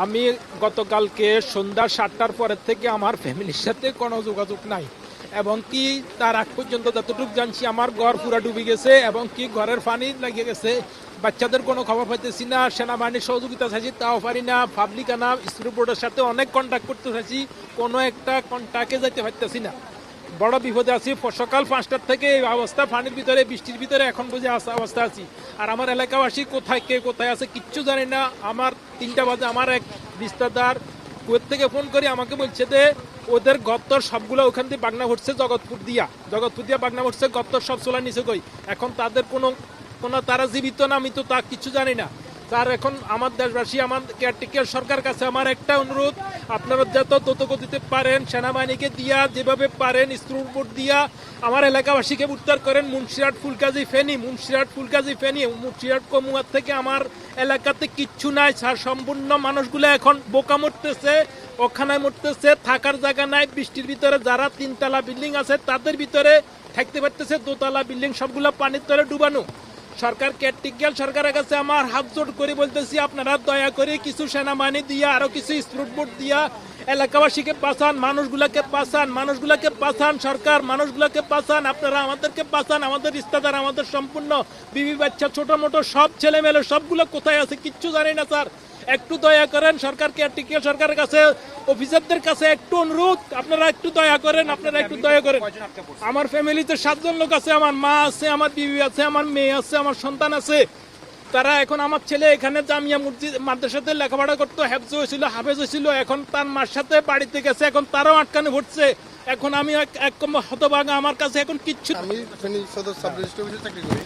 আমি গতকালকে সন্ধ্যা সাতটার পরের থেকে আমার ফ্যামিলির সাথে কোনো যোগাযোগ নাই। এবং কি তার আগ পর্যন্ত যতটুকু জানছি, আমার ঘর পুরা ডুবে গেছে এবং কি ঘরের পানি লাগিয়ে গেছে, বাচ্চাদের কোনো খবর পাইতেছি না সেনাবাহিনীর সহযোগিতা চাইছি তাও পারি না পাবলিক আনা স্কুল বোর্ডের সাথে অনেক কন্ট্যাক্ট করতে চাইছি, কোনো একটা কন্ট্যাক্টে যাইতে পারতেছি না। বড় বিপদে আছি। সকাল পাঁচটার থেকে এই অবস্থা, পানির ভিতরে, বৃষ্টির ভিতরে এখন বুঝে অবস্থা আছি। আর আমার এলাকাবাসী কোথায়, কে কোথায় আছে কিচ্ছু জানি না। আমার তিনটা বাজে আমার এক বিস্তারদার কুয়েত থেকে ফোন করি আমাকে বলছে যে, ওদের গত্তর সবগুলো ওখান থেকে বাগনা ঘটছে জগৎপুর দিয়া। জগৎপুর দিয়া বাগনা ঘটছে গত্তর সব চোলা নিচে কই। এখন তাদের কোনো কোনো তারা জীবিত না, আমি তো তা কিছু জানি না। তার এখন আমার দেশবাসী, আমার কেয়ারটেকার সরকার কাছে আমার একটা অনুরোধ। আপনারা যত তত দিতে পারেন, সেনাবাহিনীকে দিয়া, যেভাবে পারেন, স্ক্রুর বোর্ড দিয়া, আমার এলাকাবাসীকে উদ্ধার করেন মুন্সিরাট ফুলকাজি ফেনি। মুন্সিরাট ফুলকাজি ফেনি মুন্সিরাট কমুয়ার থেকে আমার এলাকাতে কিচ্ছু নাই, স্যার। সম্পূর্ণ মানুষগুলো এখন বোকা মরতেছে ওখানে মরতেছে, থাকার জায়গা নাই, বৃষ্টির ভিতরে যারা তিনতলা বিল্ডিং আছে, তাদের ভিতরে থাকতে পারতেছে, দোতলা বিল্ডিং, সবগুলো পানির তলে ডুবানো। সরকার কেয়ারটেকার সরকারের কাছে আমার হাত জোট করে বলতেছি, আপনারা দয়া করে কিছু সেনাবাহিনী দিয়া, আরও কিছু স্প্রুট বুট দিয়া এলাকাবাসীকে বাঁচান মানুষগুলাকে বাঁচান মানুষগুলাকে বাঁচান সরকার, মানুষগুলাকে বাঁচান আপনারা আমাদেরকে বাঁচান আমাদের রিস্তাদার, আমাদের সম্পূর্ণ বিবি বাচ্চা ছোট মোটো সব ছেলে মেলে সবগুলো কোথায় আছে কিচ্ছু জানি না, স্যার। একটু দয়া করেন সরকার কেয়ারটেকার সরকারের কাছে, অফিসারদের কাছে একটু অনুরোধ, আপনারা একটু দয়া করেন, আপনারা একটু দয়া করেন। আমার ফ্যামিলিতে সাতজন লোক আছে, আমার মা আছে, আমার বিবি আছে, আমার মেয়ে আছে, আমার সন্তান আছে। তারা এখন আমার ছেলে এখানে জামিয়া মসজিদ মাদ্রাসাতে লেখাপড়া করতো হ্যাফজ হয়েছিল, হাফেজ হয়েছিল, এখন তার মার সাথে বাড়িতে গেছে, এখন তারাও আটকানে ভরছে এখন আমি এক- হতভাগা আমার কাছে এখন কিচ্ছু আমি ফেনী সদর সাব রেজিস্ট্রি চাকরি করি।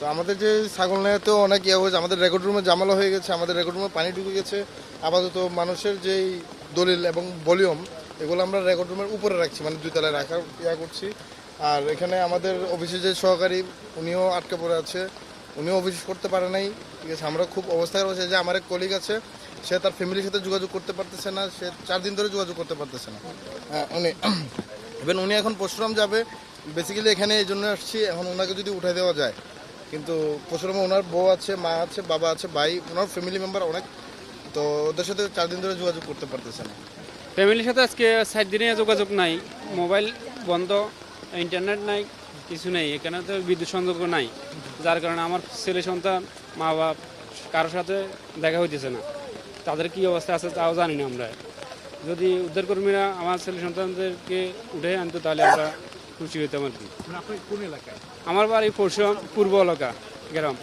তো আমাদের যে ছাগল নেওয়াতেও অনেক ইয়ে হয়েছে, আমাদের রেকর্ড রুমে জামালা হয়ে গেছে, আমাদের রেকর্ড রুমে পানি ঢুকে গেছে। আপাতত মানুষের যেই দলিল এবং ভলিউম, এগুলো আমরা রেকর্ড রুমের উপরে রাখছি মানে দুই তলায় রাখার ইয়া করছি। আর এখানে আমাদের অফিসে যে সহকারী, উনিও আটকে পড়ে আছে। উনিও অফিস করতে পারে নাই। ঠিক আছে আমরা খুব অবস্থায় রয়েছে যে আমার এক কলিগ আছে সে তার ফ্যামিলির সাথে যোগাযোগ করতে পারতেছে না সে চার দিন ধরে যোগাযোগ করতে পারতেছে না। হ্যাঁ, উনি ইভেন উনি এখন পরশুরাম যাবে বেসিক্যালি এখানে এই জন্য আসছি এখন ওনাকে যদি উঠাই দেওয়া যায়। কিন্তু পরশুরামে ওনার বউ আছে মা আছে বাবা আছে ভাই ওনার ফ্যামিলি মেম্বার অনেক তো ওদের সাথে চার দিন ধরে যোগাযোগ করতে পারতেছে না। ফ্যামিলির সাথে আজকে সাত দিনে যোগাযোগ নাই মোবাইল বন্ধ ইন্টারনেট নাই। কিছু নেই এখানে তো বিদ্যুৎ সংযোগ নাই। যার কারণে আমার ছেলে সন্তান মা বাপ কারোর সাথে দেখা হইতেছে না। তাদের কি অবস্থা আছে তাও জানি না আমরা। যদি উদ্ধারকর্মীরা আমার ছেলে সন্তানদেরকে উঠে আনতো তাহলে আমরা খুশি হইতাম আর কি। এলাকায়? আমার বাড়ি পরশুরাম পূর্ব এলাকা গ্রাম।